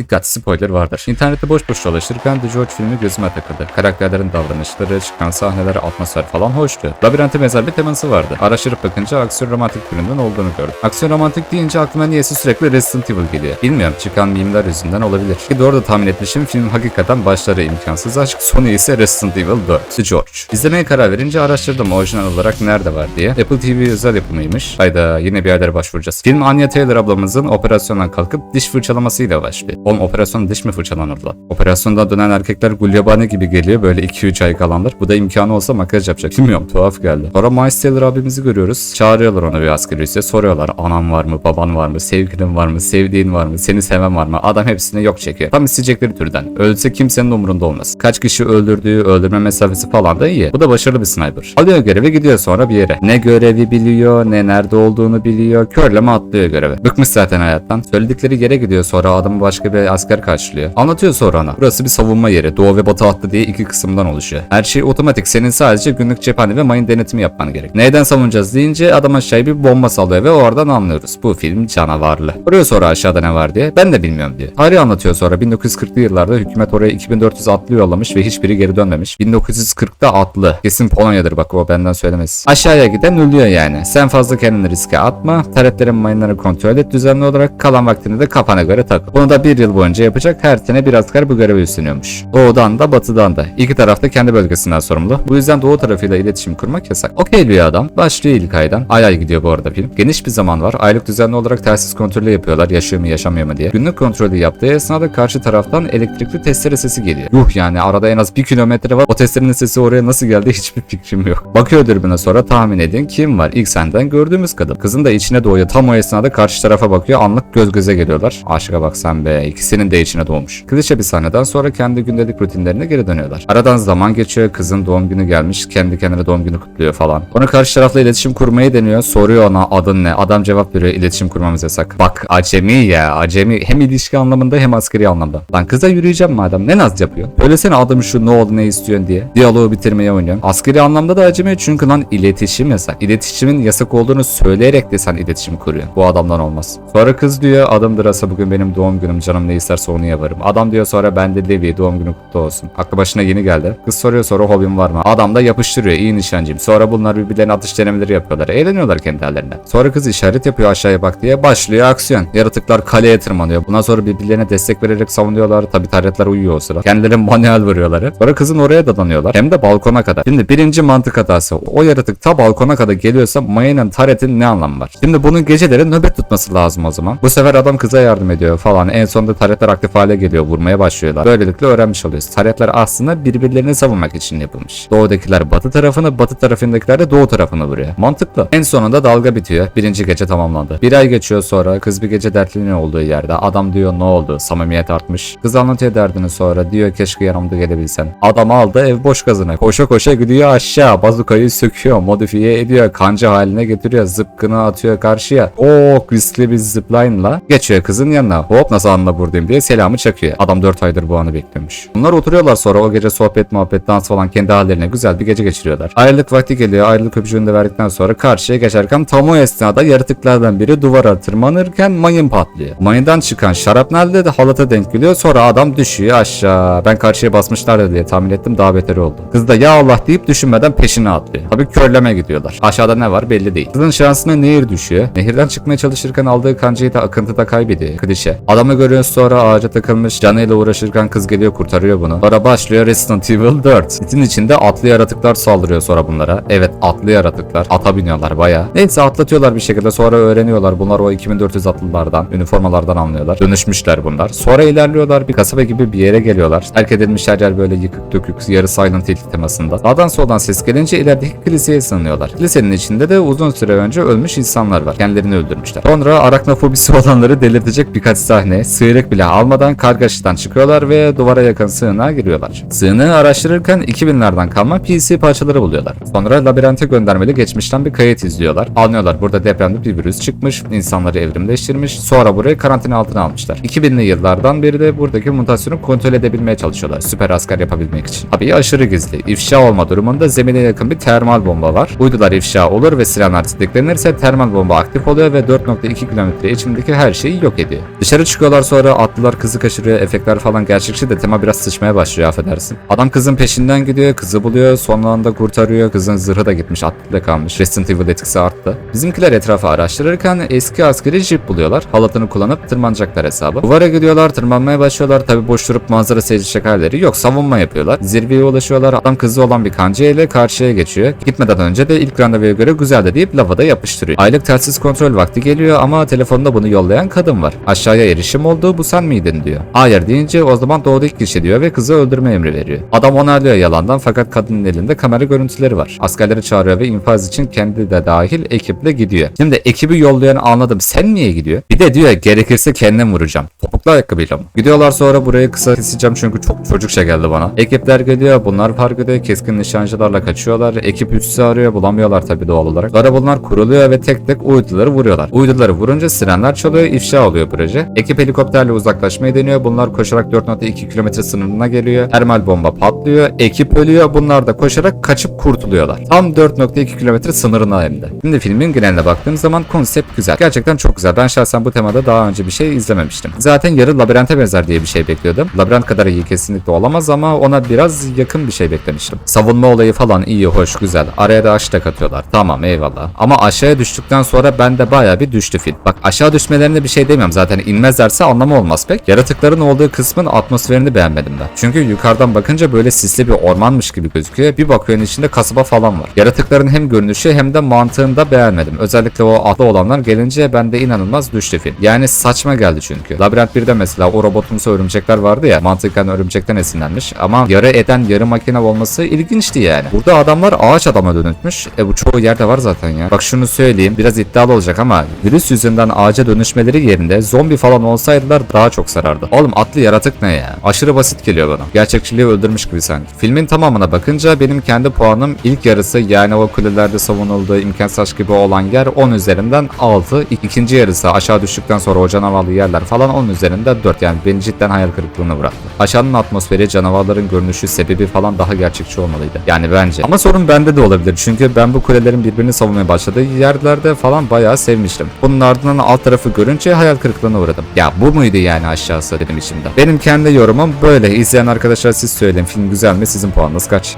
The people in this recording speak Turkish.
Dikkat spoiler vardır. İnternette boş boş dolaşırken The George filmi gözüme takıldı. Karakterlerin davranışları, çıkan sahneler, atmosfer falan hoştu. Labirente bir teması vardı. Araştırıp bakınca aksiyon romantik türünden olduğunu gördüm. Aksiyon romantik deyince aklıma niyeyse sürekli Resident Evil geliyor. Bilmiyorum çıkan mimler yüzünden olabilir. Ki doğru da tahmin etmişim film hakikaten başları imkansız aşk sonu ise Resident Evil 4. The George. İzlemeye karar verince araştırdım orijinal olarak nerede var diye. Apple TV özel yapımıymış. Hayda yine bir yerlere başvuracağız. Film Anya Taylor ablamızın operasyondan kalkıp diş fırçalamasıyla başlıyor. Oğlum operasyon diş mi fırçalanır lan? Operasyonda dönen erkekler gulyabani gibi geliyor böyle 2-3 ay kalanlar. Bu da imkanı olsa makyaj yapacak. Bilmiyorum tuhaf geldi. Sonra Miles Taylor abimizi görüyoruz. Çağırıyorlar ona bir askeri üsse. Soruyorlar anam var mı, baban var mı, sevgilin var mı, sevdiğin var mı, seni seven var mı? Adam hepsine yok çekiyor. Tam isteyecekleri türden. Ölse kimsenin umurunda olmaz. Kaç kişi öldürdüğü, öldürme mesafesi falan da iyi. Bu da başarılı bir sniper. Alıyor görevi gidiyor sonra bir yere. Ne görevi biliyor, ne nerede olduğunu biliyor. Körleme atlıyor görevi. Bıkmış zaten hayattan. Söyledikleri yere gidiyor sonra adamı başka bir asker karşılıyor. Anlatıyor sonra ona. Burası bir savunma yeri. Doğu ve batı hattı diye iki kısımdan oluşuyor. Her şey otomatik. Senin sadece günlük cephane ve mayın denetimi yapman gerek. Neyden savunacağız deyince adam aşağıya bir bomba sallıyor ve oradan anlıyoruz. Bu film canavarlı. Soruyor sonra aşağıda ne var diye. Ben de bilmiyorum diyor. Tarih anlatıyor sonra 1940'lı yıllarda hükümet oraya 2400 atlı yollamış ve hiçbiri geri dönmemiş. 1940'da atlı. Kesin Polonya'dır bak o benden söylemez. Aşağıya giden ölüyor yani. Sen fazla kendini riske atma. Taretlerin mayınları kontrol et düzenli olarak. Kalan vaktini de kafana göre tak. Bunu da bir yıl boyunca yapacak. Her sene bir asker bu görevi üstleniyormuş. Doğudan da batıdan da. İki tarafta kendi bölgesinden sorumlu. Bu yüzden doğu tarafıyla iletişim kurmak yasak. Okey bir adam. Başlıyor ilk aydan. Ay ay gidiyor bu arada film. Geniş bir zaman var. Aylık düzenli olarak telsiz kontrolü yapıyorlar. Yaşıyor mu yaşamıyor mu diye. Günlük kontrolü yaptığı esnada karşı taraftan elektrikli testere sesi geliyor. Yuh yani arada en az bir kilometre var. O testerenin sesi oraya nasıl geldi hiçbir fikrim yok. Bakıyor dürbüne sonra tahmin edin kim var? İlk senden gördüğümüz kadın. Kızın da içine doğuyor. Tam o esnada karşı tarafa bakıyor. Anlık göz göze geliyorlar. Aşka bak sen be. İkisinin de içine doğmuş. Klişe bir sahneden sonra kendi gündelik rutinlerine geri dönüyorlar. Aradan zaman geçiyor. Kızın doğum günü gelmiş. Kendi kendine doğum günü kutluyor falan. Sonra karşı tarafla iletişim kurmayı deniyor. Soruyor ona adın ne? Adam cevap veriyor. İletişim kurmamız yasak. Bak acemi ya. Acemi. Hem ilişki anlamında hem askeri anlamda. Lan kıza yürüyeceğim madem. Ne naz yapıyor? Söylesene adım şu ne oldu ne istiyorsun diye. Diyaloğu bitirmeye oynuyor. Askeri anlamda da acemi çünkü lan iletişim yasak. İletişimin yasak olduğunu söyleyerek de sen iletişim kuruyorsun. Bu adamdan olmaz. Sonra kız diyor adımdır asa bugün benim doğum günüm canım ne isterse onu yaparım. Adam diyor sonra ben de Levi doğum günü kutlu olsun. Aklı başına yeni geldi. Kız soruyor sonra hobin var mı? Adam da yapıştırıyor iyi nişancıyım. Sonra bunlar birbirlerine atış denemeleri yapıyorlar. Eğleniyorlar kendi hallerine. Sonra kız işaret yapıyor aşağıya bak diye başlıyor aksiyon. Yaratıklar kaleye tırmanıyor. Bundan sonra birbirlerine destek vererek savunuyorlar. Tabi taretler uyuyor o sıra. Kendileri manuel vuruyorlar. Sonra kızın oraya dadanıyorlar. Hem de balkona kadar. Şimdi birinci mantık hatası. O yaratık ta balkona kadar geliyorsa mayının taretin ne anlamı var? Şimdi bunun geceleri nöbet tutması lazım o zaman. Bu sefer adam kıza yardım ediyor falan. En sonunda taretler aktif hale geliyor. Vurmaya başlıyorlar. Böylelikle öğrenmiş oluyoruz. Taretler aslında birbirlerini savunmak için yapılmış. Doğudakiler batı tarafını, batı tarafındakiler de doğu tarafını vuruyor. Mantıklı. En sonunda dalga bitiyor. Birinci gece tamamlandı. Bir ay geçiyor sonra kız bir gece dertleniyor olduğu yerde. Adam diyor ne oldu? Samimiyet artmış. Kız anlatıyor derdini sonra. Diyor keşke yanımda gelebilsen. Adam aldı ev boş gazına. Koşa koşa gidiyor aşağı. Bazukayı söküyor. Modifiye ediyor. Kanca haline getiriyor. Zıpkını atıyor karşıya. O riskli bir zipline'la geçiyor kızın yanına. Hop nasıl anla buradayım diye selamı çakıyor. Adam 4 aydır bu anı beklemiş. Bunlar oturuyorlar sonra o gece sohbet muhabbet dans falan kendi hallerine güzel bir gece geçiriyorlar. Ayrılık vakti geliyor. Ayrılık öpücüğünü de verdikten sonra karşıya geçerken tam o esnada yaratıklardan biri duvara tırmanırken mayın patlıyor. Mayından çıkan şarapnel de halata denk geliyor. Sonra adam düşüyor aşağı. Ben karşıya basmışlar diye tahmin ettim daha beteri oldu. Kız da ya Allah deyip düşünmeden peşine atlıyor. Tabii körleme gidiyorlar. Aşağıda ne var belli değil. Kızın şansına nehir düşüyor. Nehirden çıkmaya çalışırken aldığı kancayı da akıntıda kaybediyor. Klişe. Adamı görüyoruz sonra ağaca takılmış. Canıyla uğraşırken kız geliyor kurtarıyor bunu. Sonra başlıyor Resident Evil 4. Sitin içinde atlı yaratıklar saldırıyor sonra bunlara. Evet atlı yaratıklar. Ata biniyorlar baya. Neyse atlatıyorlar bir şekilde sonra öğreniyorlar. Bunlar o 2400 atlılardan, üniformalardan anlıyorlar. Dönüşmüşler bunlar. Sonra ilerliyorlar bir kasaba gibi bir yere geliyorlar. Terk edilmiş her yer böyle yıkık dökük yarı Silent Hill temasında. Sağdan soldan ses gelince ilerideki kiliseye sığınıyorlar. Kilisenin içinde de uzun süre önce ölmüş insanlar var. Kendilerini öldürmüşler. Sonra araknofobisi olanları delirtecek birkaç sahne. Sıyrık bile almadan kargaşadan çıkıyorlar ve duvara yakın sığınağa giriyorlar. Sığınağı araştırırken 2000'lerden kalma PC parçaları buluyorlar. Sonra labirente göndermeli geçmişten bir kayıt izliyorlar. Anlıyorlar burada depremde bir virüs çıkmış, insanları evrimleştirmiş, sonra burayı karantina altına almışlar. 2000'li yıllardan beri de buradaki mutasyonu kontrol edebilmeye çalışıyorlar. Süper asker yapabilmek için. Tabii aşırı gizli. İfşa olma durumunda zemine yakın bir termal bomba var. Uydular ifşa olur ve silahlar tetiklenirse termal bomba aktif oluyor ve 4.2 kilometre içindeki her şeyi yok ediyor. Dışarı çıkıyorlar sonra sonra atlılar kızı kaçırıyor. Efektler falan gerçekçi de tema biraz sıçmaya başlıyor affedersin. Adam kızın peşinden gidiyor. Kızı buluyor. Son anda kurtarıyor. Kızın zırhı da gitmiş. Atlı kalmış. Resident Evil etkisi arttı. Bizimkiler etrafı araştırırken eski askeri jip buluyorlar. Halatını kullanıp tırmanacaklar hesabı. Duvara gidiyorlar. Tırmanmaya başlıyorlar. Tabi boş durup manzara seyredecek halleri yok. Savunma yapıyorlar. Zirveye ulaşıyorlar. Adam kızı olan bir kancaya ile karşıya geçiyor. Gitmeden önce de ilk randevuya göre güzeldi deyip lava da yapıştırıyor. Aylık telsiz kontrol vakti geliyor ama telefonda bunu yollayan kadın var. Aşağıya erişim oldu bu sen miydin diyor. Hayır deyince o zaman doğru ilk kişi diyor ve kızı öldürme emri veriyor. Adam onaylıyor yalandan fakat kadının elinde kamera görüntüleri var. Askerleri çağırıyor ve infaz için kendi de dahil ekiple gidiyor. Şimdi ekibi yollayan anladım sen niye gidiyor? Bir de diyor gerekirse kendim vuracağım. Topuklu ayakkabıyla mı? Gidiyorlar sonra burayı kısa keseceğim çünkü çok çocukça geldi bana. Ekipler geliyor bunlar fark ediyor keskin nişancılarla kaçıyorlar. Ekip üssü arıyor bulamıyorlar tabi doğal olarak. Sonra kuruluyor ve tek tek uyduları vuruyorlar. Uyduları vurunca sirenler çalıyor ifşa oluyor proje. Ekip helikopterle uzaklaşmayı deniyor. Bunlar koşarak 4.2 kilometre sınırına geliyor. Termal bomba patlıyor. Ekip ölüyor. Bunlar da koşarak kaçıp kurtuluyorlar. Tam 4.2 kilometre sınırına hem. Şimdi filmin geneline baktığım zaman konsept güzel. Gerçekten çok güzel. Ben şahsen bu temada daha önce bir şey izlememiştim. Zaten yarı labirente benzer diye bir şey bekliyordum. Labirent kadar iyi kesinlikle olamaz ama ona biraz yakın bir şey beklemiştim. Savunma olayı falan iyi, hoş, güzel. Araya da aşk da katıyorlar. Tamam eyvallah. Ama aşağıya düştükten sonra bende baya bir düştü film. Bak aşağı düşmelerine bir şey demiyorum zaten inmezlerse anlamı olmaz pek. Yaratıkların olduğu kısmın atmosferini beğenmedim ben. Çünkü yukarıdan bakınca böyle sisli bir ormanmış gibi gözüküyor. Bir bakıyorsun içinde kasaba falan var. Yaratıkların hem görünüşü hem de mantığını da beğenmedim. Özellikle o atlı olanlar gelince bende inanılmaz düştü film. Yani saçma geldi çünkü. Labirent 1'de mesela o robotumsu örümcekler vardı ya mantıken örümcekten esinlenmiş ama yarı eden yarı makine olması ilginçti yani. Burada adamlar ağaç adama dönüşmüş. E bu çoğu yerde var zaten ya. Bak şunu söyleyeyim biraz iddialı olacak ama virüs yüzünden ağaca dönüşmeleri yerinde zombi falan olsaydılar daha çok sarardı. Oğlum atlı yaratık ne ya? Aşırı basit geliyor bana. Gerçekçiliği öldürmüş gibi sanki. Filmin tamamına bakınca benim kendi puanım ilk yarısı yani o kulelerde savunulduğu imkansız gibi olan yer 10 üzerinden 6. İkinci yarısı aşağı düştükten sonra o canavarlı yerler falan 10 üzerinden 4 yani beni cidden hayal kırıklığına bıraktı. Aşağının atmosferi, canavarların görünüşü, sebebi falan daha gerçekçi olmalıydı. Yani bence. Ama sorun bende de olabilir çünkü ben bu kulelerin birbirini savunmaya başladığı yerlerde falan bayağı sevmiştim. Bunun ardından alt tarafı görünce hayal kırıklığına uğradım. Ya bu muydu yani aşağısı dedim içimde. Benim kendi yorumum böyle. İzleyen arkadaşlar siz söyleyin film güzel mi? Sizin puanınız kaç?